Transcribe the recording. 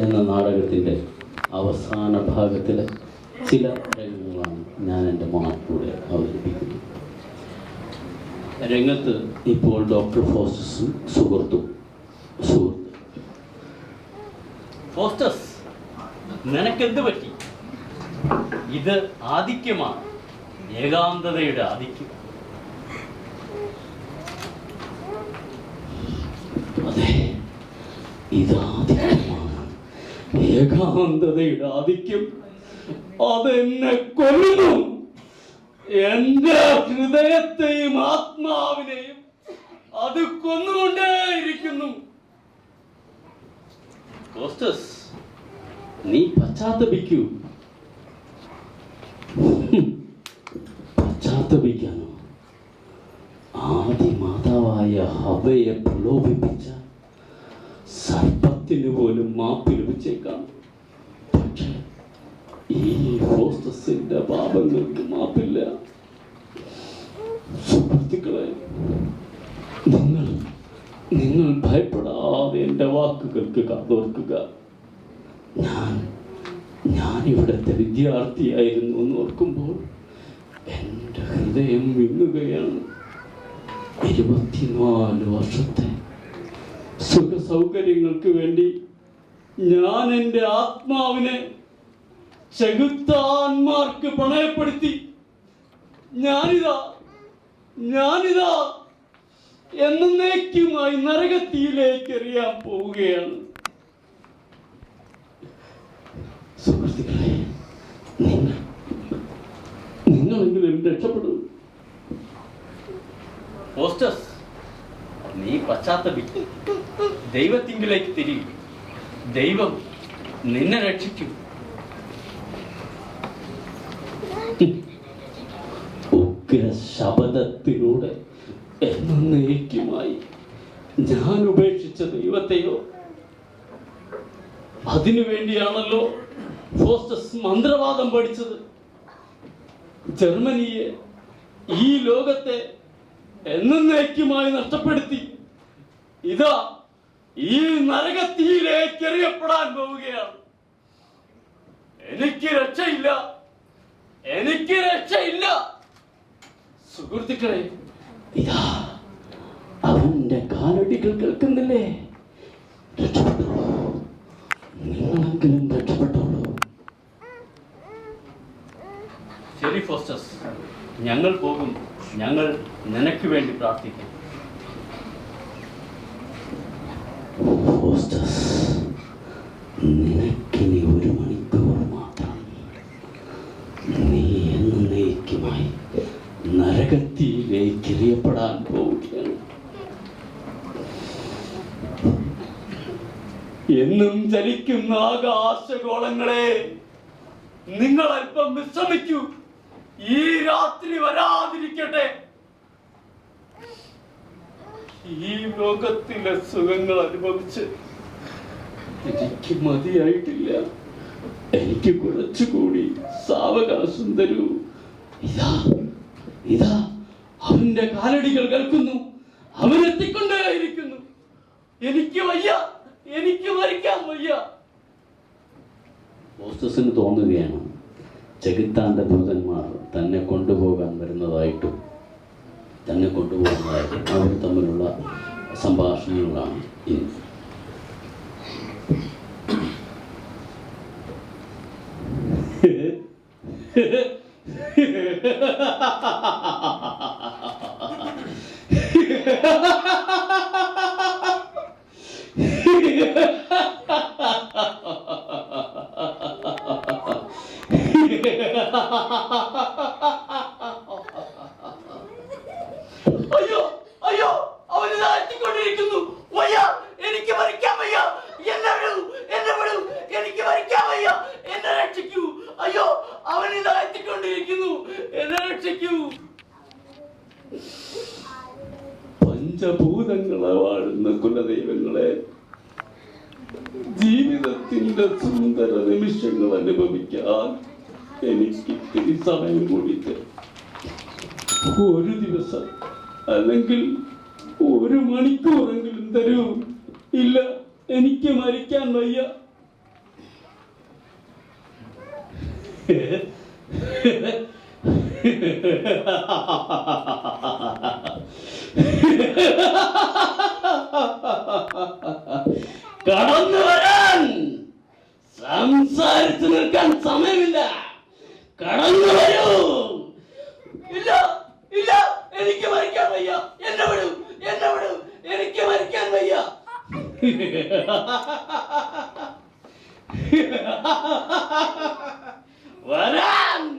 എന്ന നാടകത്തിന്റെ അവസാന ഭാഗത്തിലെ ചില രംഗങ്ങളാണ് ഞാൻ എന്റെ മോണക്കൂടെ അവതരിപ്പിക്കുന്നത്. രംഗത്ത് ഇപ്പോൾ ഡോക്ടർ ഫോസ്റ്റസും സുഹൃത്തും സുഹൃത്ത്. ഫോസ്റ്റസ് നിനക്കെന്ത് പറ്റി? ഇത് ആധിക്യമാണ് ഏകാന്തതയുടെ ആധിക്യം. അതെ ഇതാധിക്യമാണ് ഏകാന്തതയുടെ ആധിക്യം. അതെന്നെ കൊല്ലുന്നു. എന്റെ ഹൃദയത്തെയും ആത്മാവിനെയും അത് കൊന്നുകൊണ്ടേയിരിക്കുന്നു. കോസ്റ്റസ് നീ പശ്ചാത്തപിക്കൂ. പശ്ചാത്തപിക്കാനോ? ആദി മാതാവായ ഹവയെ പ്രലോഭിപ്പിച്ച സർപ്പത്തിന് പോലും മാപ്പ് ലഭിച്ചേക്കാം. ഈ ഹോസ്റ്റസിന്റെ പാപങ്ങൾക്ക് മാപ്പില്ല. സുഹൃത്തുക്കളെ നിങ്ങൾ നിങ്ങൾ ഭയപ്പെടാതെ എന്റെ വാക്കുകൾക്ക് കാതോർക്കുക ഞാൻ ഞാൻ ഇവിടുത്തെ വിദ്യാർത്ഥിയായിരുന്നു എന്ന് ഓർക്കുമ്പോൾ എന്റെ ഹൃദയം വിങ്ങുകയാണ്. ഇരുപത്തിനാല് വർഷത്തെ സുഖ സൗകര്യങ്ങൾക്ക് വേണ്ടി ഞാൻ എന്റെ ആത്മാവിനെ ചെകുത്താന്മാർക്ക് പണയപ്പെടുത്തി ഞാനിതാ ഞാനിതാ എന്നേക്കുമായി നരകത്തിയിലേക്ക് എറിയാൻ പോവുകയാണ്. നിങ്ങളെങ്കിലും രക്ഷപ്പെടും. നീ പശ്ചാത്തപിക്കും ദൈവത്തിങ്കിലേക്ക് തിരിയും. ദൈവം നിന്നെ രക്ഷിക്കും. ഉഗ്ര ശബദത്തിലൂടെ എന്നേക്കുമായി ഞാൻ ഉപേക്ഷിച്ച ദൈവത്തെയോ? അതിനു വേണ്ടിയാണല്ലോ ഫോസ്റ്റസ് മന്ത്രവാദം പഠിച്ചത്. ജർമ്മനിയെ ഈ ലോകത്തെ എന്നേക്കുമായി നഷ്ടപ്പെടുത്തി. ഇതാ ഈ നരകത്തിയിലേക്ക് എറിയപ്പെടാൻ പോവുകയാണ്. എനിക്ക് രക്ഷയില്ല. എനിക്ക് രക്ഷയില്ല. സുഹൃത്തുക്കളെ ഇതാ. അവന്റെ കാലടികൾ കേൾക്കുന്നില്ലേ? നിങ്ങളെങ്കിലും രക്ഷപ്പെട്ടോളൂ ശരി ഫോസ്റ്റസ് ഞങ്ങൾ പോകും. ഞങ്ങൾ നിനക്ക് വേണ്ടി പ്രാർത്ഥിക്കും. ഹോസ്റ്റസ് നിനക്കിനി ഒരു മണിക്കൂർ മാത്രം. നീ എന്നേക്കുമായി നരകത്തിയിലേക്ക് എറിയപ്പെടാൻ പോവുകയാണ്. എന്നും ചലിക്കുന്ന ആകാശഗോളങ്ങളെ നിങ്ങൾ അല്പം വിശ്രമിക്കൂ. ഈ രാത്രി വരാതിരിക്കട്ടെ. ഈ ലോകത്തിലെ സുഖങ്ങൾ അനുഭവിച്ച് എനിക്ക് മതിയായിട്ടില്ല. എനിക്ക് കുറച്ചുകൂടി സാവകാശം തരൂ ഇതാ ഇതാ അവന്റെ കാലടികൾ കേൾക്കുന്നു. അവരെത്തിക്കൊണ്ടേയിരിക്കുന്നു. എനിക്ക് വയ്യ എനിക്ക് മരിക്കാൻ വയ്യ. ഹോസ്റ്റസിന് തോന്നുകയാണ് ചെകുത്താന്റെ ദൂതന്മാർ തന്നെ കൊണ്ടുപോകാൻ വരുന്നതായിട്ടും തന്നെ കൊണ്ടുപോകുന്നതായിരിക്കും. അവർ തമ്മിലുള്ള സംഭാഷണങ്ങളാണ് ഇനി. അയ്യോ രക്ഷിക്കൂ പഞ്ചഭൂതങ്ങളെ വാഴുന്ന കുലദൈവങ്ങളെ ജീവിതത്തിന്റെ സുന്ദര നിമിഷങ്ങൾ അനുഭവിക്കാൻ എനിക്ക് ഇത്തിരി സമയം കൂടി ഒരു ദിവസം അല്ലെങ്കിൽ ഒരു മണിക്കൂറെങ്കിലും തരൂ. ഇല്ല എനിക്ക് മരിക്കാൻ വയ്യ. കടന്നു വരാൻ സംസാരിച്ചു നിൽക്കാൻ സമയമില്ല. കടന്നു വരൂ. ഇല്ല ഇല്ല എനിക്ക് മരിക്കാൻ വയ്യ. എന്നെ വിടൂ എന്നെ വിടൂ. എനിക്ക് മരിക്കാൻ വയ്യ. വരാൻ